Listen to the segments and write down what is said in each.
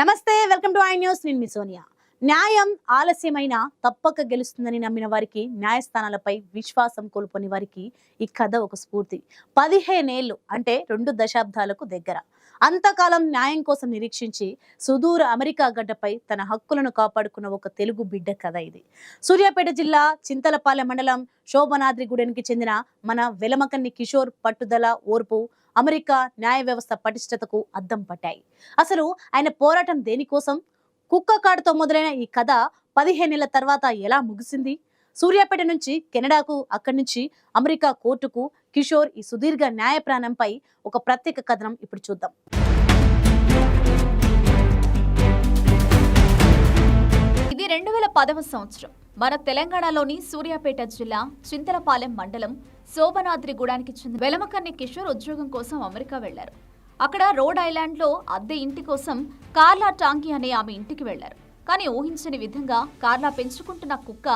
నమస్తే welcome to I news. నేను మీ సోనియా. న్యాయం ఆలస్యమైన తప్పక గెలుస్తుందని నమ్మిన వారికి న్యాయస్థానాలపై విశ్వాసం కోల్పోని వారికి ఈ కథ ఒక స్ఫూర్తి. పదిహేనేళ్ళు అంటే రెండు దశాబ్దాలకు దగ్గర. అంతకాలం న్యాయం కోసం నిరీక్షించి సుదూర అమెరికా గడ్డపై తన హక్కులను కాపాడుకున్న ఒక తెలుగు బిడ్డ కథ ఇది. సూర్యాపేట జిల్లా చింతలపాలెం మండలం శోభనాద్రిగూడెనికి చెందిన మన వెలమకన్ని కిషోర్ పట్టుదల ఓర్పు అమెరికా న్యాయ వ్యవస్థ పటిష్టతకు అద్దం పట్టాయి. అసలు ఆయన పోరాటం దేనికోసం? కుక్క కాటుతో మొదలైన ఈ కథ పదిహేనేళ్ళ తర్వాత ఎలా ముగిసింది? సూర్యాపేట నుంచి కెనడాకు అక్కడి నుంచి అమెరికా కోర్టుకు కిషోర్ ఈ సుదీర్ఘ న్యాయ ప్రాణంపై ఒక ప్రత్యేక కథనం ఇప్పుడు చూద్దాం. ఇది రెండు వేల పదవ సంవత్సరం. మన తెలంగాణలోని సూర్యాపేట జిల్లా చింతలపాలెం మండలం శోభనాద్రి గూడానికి చెందిన వెలమకన్ని కిషోర్ ఉద్యోగం కోసం అమెరికా వెళ్ళారు. అక్కడ రోడ్ ఐలాండ్లో అద్దె ఇంటి కోసం కార్లా టాంకీ అనే ఆమె ఇంటికి వెళ్ళారు. కానీ ఊహించని విధంగా కార్లా పెంచుకుంటున్న కుక్క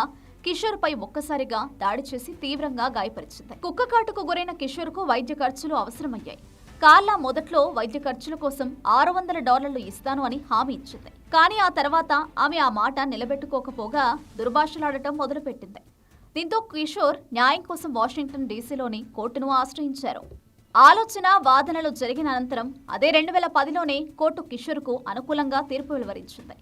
కిషోర్ పై ఒక్కసారిగా దాడి చేసి తీవ్రంగా గాయపరిచింది. కుక్క కాటుకు గురైన కిషోర్కు వైద్య ఖర్చులు అవసరమయ్యాయి. కార్లా మొదట్లో వైద్య ఖర్చుల కోసం ఆరు వందల డాలర్లు ఇస్తాను అని హామీ ఇచ్చింది. కానీ ఆ తర్వాత ఆమె ఆ మాట నిలబెట్టుకోకపోగా దుర్భాషలాడటం మొదలుపెట్టింది. దీంతో కిషోర్ న్యాయం కోసం వాషింగ్టన్ డీసీలోని కోర్టును ఆశ్రయించారు. ఆలోచన వాదనలు జరిగిన అనంతరం అదే రెండు వేల పదిలోనే కోర్టు కిషోర్కు అనుకూలంగా తీర్పు వెలువరించింది.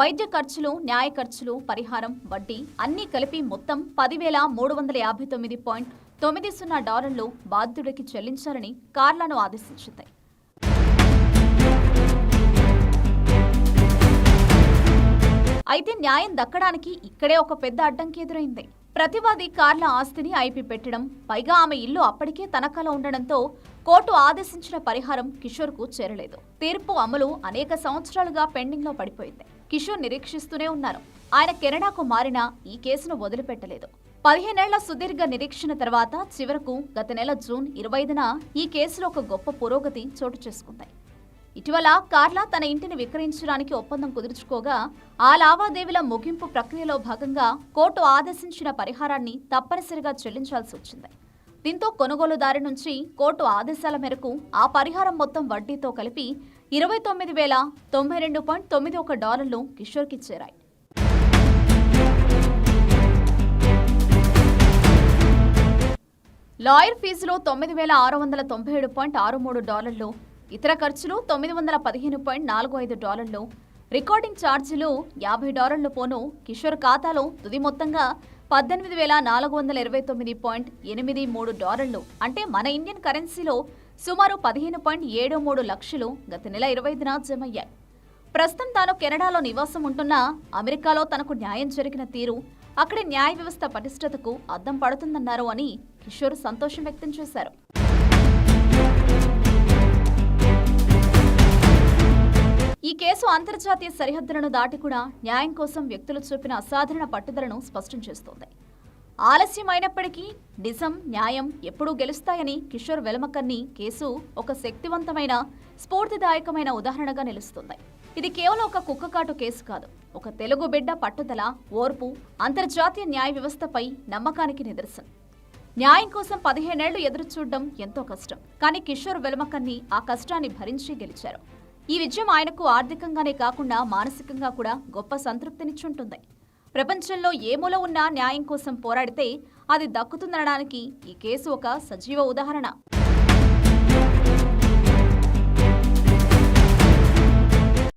వైద్య ఖర్చులు న్యాయ ఖర్చులు పరిహారం వడ్డీ అన్నీ కలిపి మొత్తం పదివేల మూడు వందల యాభై తొమ్మిది పాయింట్ తొమ్మిది సున్నా డాలర్లు బాధ్యుడికి చెల్లించాలని కార్లను ఆదేశించింది. అయితే న్యాయం దక్కడానికి ఇక్కడే ఒక పెద్ద అడ్డంకి ఎదురైంది. ప్రతివాది కార్ల ఆస్తిని ఐపి పెట్టడం పైగా ఆమె ఇల్లు అప్పటికే తనఖాలో ఉండడంతో కోర్టు ఆదేశించిన పరిహారం కిషోర్కు చేరలేదు. తీర్పు అమలు అనేక సంవత్సరాలుగా పెండింగ్లో పడిపోయింది. కిషోర్ నిరీక్షిస్తూనే ఉన్నారు. ఆయన కెనడాకు మారిన ఈ కేసును వదిలిపెట్టలేదు. పదిహేనేళ్ళ సుదీర్ఘ నిరీక్షణ తర్వాత చివరకు గత నెల జూన్ ఇరవై ఐదున ఈ కేసులో ఒక గొప్ప పురోగతి చోటు చేసుకుంది. ఇటీవల కార్లా తన ఇంటిని విక్రయించడానికి ఒప్పందం కుదుర్చుకోగా ఆ లావాదేవీల ముగింపు ప్రక్రియలో భాగంగా కోర్టు ఆదేశించిన పరిహారాన్ని తప్పనిసరిగా చెల్లించాల్సి వచ్చింది. దీంతో కొనుగోలుదారి నుంచి కోర్టు ఆదేశాల మేరకు ఆ పరిహారం మొత్తం వడ్డీతో కలిపి ఇరవై తొమ్మిది వేల తొంభై రెండు పాయింట్ తొమ్మిది ఒక డాలర్లు కిషోర్కి చేరాయి. లాయర్ ఫీజులో తొమ్మిది వేల ఆరు వందల తొంభై ఏడు పాయింట్ ఆరు మూడు డాలర్లు ఇతర ఖర్చులు తొమ్మిది వందల పదిహేను పాయింట్ నాలుగు ఐదు డాలర్లు రికార్డింగ్ ఛార్జీలు యాభై డాలర్లు పోను కిషోర్ ఖాతాలో తుది మొత్తంగా పద్దెనిమిది వేల నాలుగు వందల ఇరవై తొమ్మిది పాయింట్ ఎనిమిది మూడు డాలర్లు. అంటే మన ఇండియన్ కరెన్సీలో సుమారు పదిహేను పాయింట్ ఏడు మూడు లక్షలు గత నెల ఇరవై ఐదున జమయ్యాయి. ప్రస్తుతం తాను కెనడాలో నివాసం ఉంటున్నా అమెరికాలో తనకు న్యాయం జరిగిన తీరు అక్కడి న్యాయ వ్యవస్థ పటిష్టతకు అద్దం పడుతుందన్నారు అని కిషోర్ సంతోషం వ్యక్తం చేశారు. ఈ కేసు అంతర్జాతీయ సరిహద్దులను దాటి కూడా న్యాయం కోసం వ్యక్తులు చూపిన అసాధారణ పట్టుదలను స్పష్టం చేస్తోంది. ఆలస్యం అయినప్పటికీ నిజం న్యాయం ఎప్పుడూ గెలుస్తాయని కిషోర్ వెలమకన్ని కేసు ఒక శక్తివంతమైన స్ఫూర్తిదాయకమైన ఉదాహరణగా నిలుస్తుంది. ఇది కేవలం ఒక కుక్కకాటు కేసు కాదు. ఒక తెలుగు బిడ్డ పట్టుదల ఓర్పు అంతర్జాతీయ న్యాయ వ్యవస్థపై నమ్మకానికి నిదర్శనం. న్యాయం కోసం పదిహేనేళ్ళు ఎదురు చూడడం ఎంతో కష్టం. కానీ కిషోర్ వెలమకన్ని ఆ కష్టాన్ని భరించి గెలిచారు. ఈ విజయం ఆయనకు ఆర్థికంగానే కాకుండా మానసికంగా కూడా గొప్ప సంతృప్తినిచ్చుంటుంది. ప్రపంచంలో ఏ మూల ఉన్నా న్యాయం కోసం పోరాడితే అది దక్కుతుందనడానికి ఈ కేసు ఒక సజీవ ఉదాహరణ.